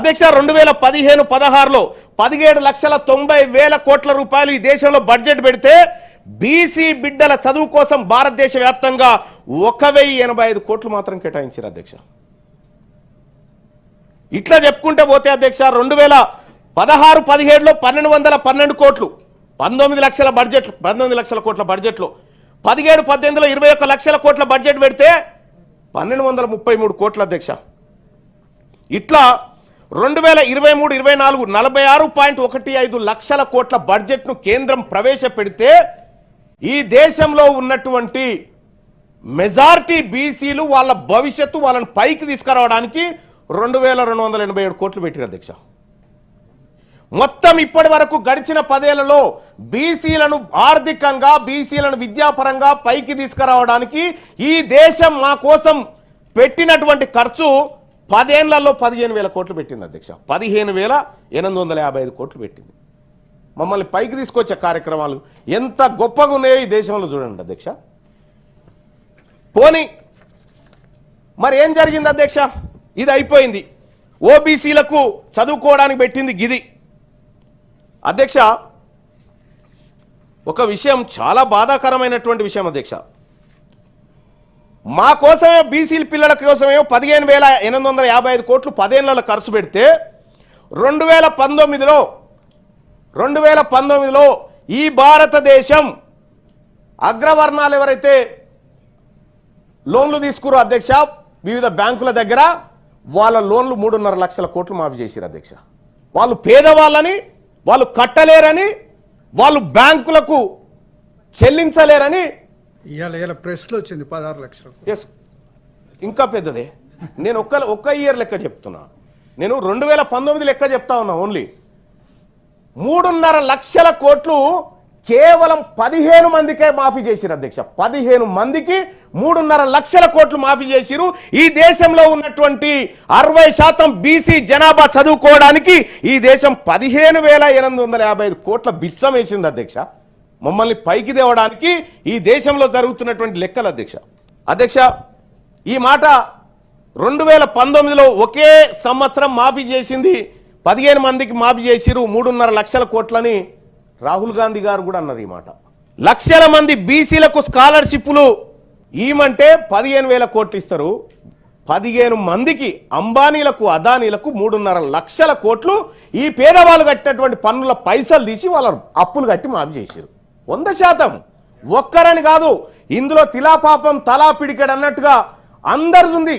అధ్యక్ష రెండు వేల పదిహేను పదహారులో పదిహేడు లక్షల తొంభై వేల కోట్ల రూపాయలు ఈ దేశంలో బడ్జెట్ పెడితే బీసీ బిడ్డల చదువు కోసం భారతదేశ వ్యాప్తంగా ఒక వెయ్యి ఎనభై ఐదు కోట్లు మాత్రం కేటాయించారు అధ్యక్ష. ఇట్లా చెప్పుకుంటే పోతే అధ్యక్ష రెండు వేల పదహారు పదిహేడులో పన్నెండు వందల పన్నెండు కోట్లు పంతొమ్మిది లక్షల బడ్జెట్ పంతొమ్మిది లక్షల కోట్ల బడ్జెట్లో. పదిహేడు పద్దెనిమిదిలో ఇరవై ఒక్క లక్షల కోట్ల బడ్జెట్ పెడితే పన్నెండు వందల ముప్పై మూడు కోట్ల అధ్యక్ష. ఇట్లా రెండు వేల ఇరవై మూడు ఇరవై నాలుగు నలభై ఆరు పాయింట్ ఒకటి ఐదు లక్షల కోట్ల బడ్జెట్ను కేంద్రం ప్రవేశపెడితే ఈ దేశంలో ఉన్నటువంటి మెజార్టీ బీసీలు వాళ్ళ భవిష్యత్తు వాళ్ళని పైకి తీసుకురావడానికి రెండు వేల రెండు వందల ఎనభై ఏడు కోట్లు పెట్టిన అధ్యక్ష. మొత్తం ఇప్పటి వరకు గడిచిన పదేళ్ళలో బీసీలను ఆర్థికంగా బీసీలను విద్యాపరంగా పైకి తీసుకురావడానికి ఈ దేశం మా కోసం పెట్టినటువంటి ఖర్చు పదేళ్ళలో పదిహేను వేల కోట్లు పెట్టింది అధ్యక్ష. పదిహేను వేల ఎనిమిది వందల యాభై ఐదు కోట్లు పెట్టింది. మమ్మల్ని పైకి తీసుకొచ్చే కార్యక్రమాలు ఎంత గొప్పగా ఉన్నాయో ఈ దేశంలో చూడండి అధ్యక్ష. పోనీ మరి ఏం జరిగింది అధ్యక్ష? ఇది అయిపోయింది. ఓబీసీలకు చదువుకోవడానికి పెట్టింది గిది. అధ్యక్ష ఒక విషయం చాలా బాధాకరమైనటువంటి విషయం అధ్యక్ష. మా కోసమే బీసీల పిల్లల కోసమే పదిహేను వేల ఎనిమిది వందల యాభై ఐదు కోట్లు పదేళ్ళలో ఖర్చు పెడితే రెండు వేల పంతొమ్మిదిలో రెండు వేల పంతొమ్మిదిలో ఈ భారతదేశం అగ్రవర్ణాలు ఎవరైతే లోన్లు తీసుకురు అధ్యక్ష వివిధ బ్యాంకుల దగ్గర వాళ్ళ లోన్లు మూడున్నర లక్షల కోట్లు మాఫీ చేశారు అధ్యక్ష. వాళ్ళు పేదవాళ్ళని వాళ్ళు కట్టలేరని వాళ్ళు బ్యాంకులకు చెల్లించలేరని ఇవాళ ఇవాళ ప్రెస్లో వచ్చింది పదహారు లక్షలు. ఎస్ ఇంకా పెద్దదే. నేను ఒక్క ఒక్క ఇయర్ లెక్క చెప్తున్నా. నేను రెండు వేల పంతొమ్మిది లెక్క చెప్తా ఉన్నా ఓన్లీ. మూడున్నర లక్షల కోట్లు కేవలం పదిహేను మందికే మాఫీ చేసిరు అధ్యక్ష. పదిహేను మందికి మూడున్నర లక్షల కోట్లు మాఫీ చేసిరు ఈ దేశంలో ఉన్నటువంటి అరవై శాతం బీసీ జనాభా చదువుకోవడానికి ఈ దేశం పదిహేను వేల ఎనిమిది వందల యాభై ఐదు కోట్ల బిచ్చం వేసింది అధ్యక్ష. మమ్మల్ని పైకి తేవడానికి ఈ దేశంలో జరుగుతున్నటువంటి లెక్కలు అధ్యక్ష. అధ్యక్ష ఈ మాట రెండు వేల పంతొమ్మిదిలో ఒకే సంవత్సరం మాఫీ చేసింది. పదిహేను మందికి మాఫీ చేసిరు మూడున్నర లక్షల కోట్లని రాహుల్ గాంధీ గారు కూడా అన్నారు ఈ మాట. లక్షల మంది బీసీలకు స్కాలర్షిప్లు ఈమంటే పదిహేను వేల కోట్లు ఇస్తారు. పదిహేను మందికి అంబానీలకు అదానీలకు మూడున్నర లక్షల కోట్లు ఈ పేదవాళ్ళు కట్టినటువంటి పన్నుల పైసలు తీసి వాళ్ళ అప్పులు కట్టి మాఫీ చేశారు వంద శాతం. ఒక్కరని కాదు ఇందులో తిలాపాపం తలా పిడికడన్నట్టుగా అందరిది ఉంది.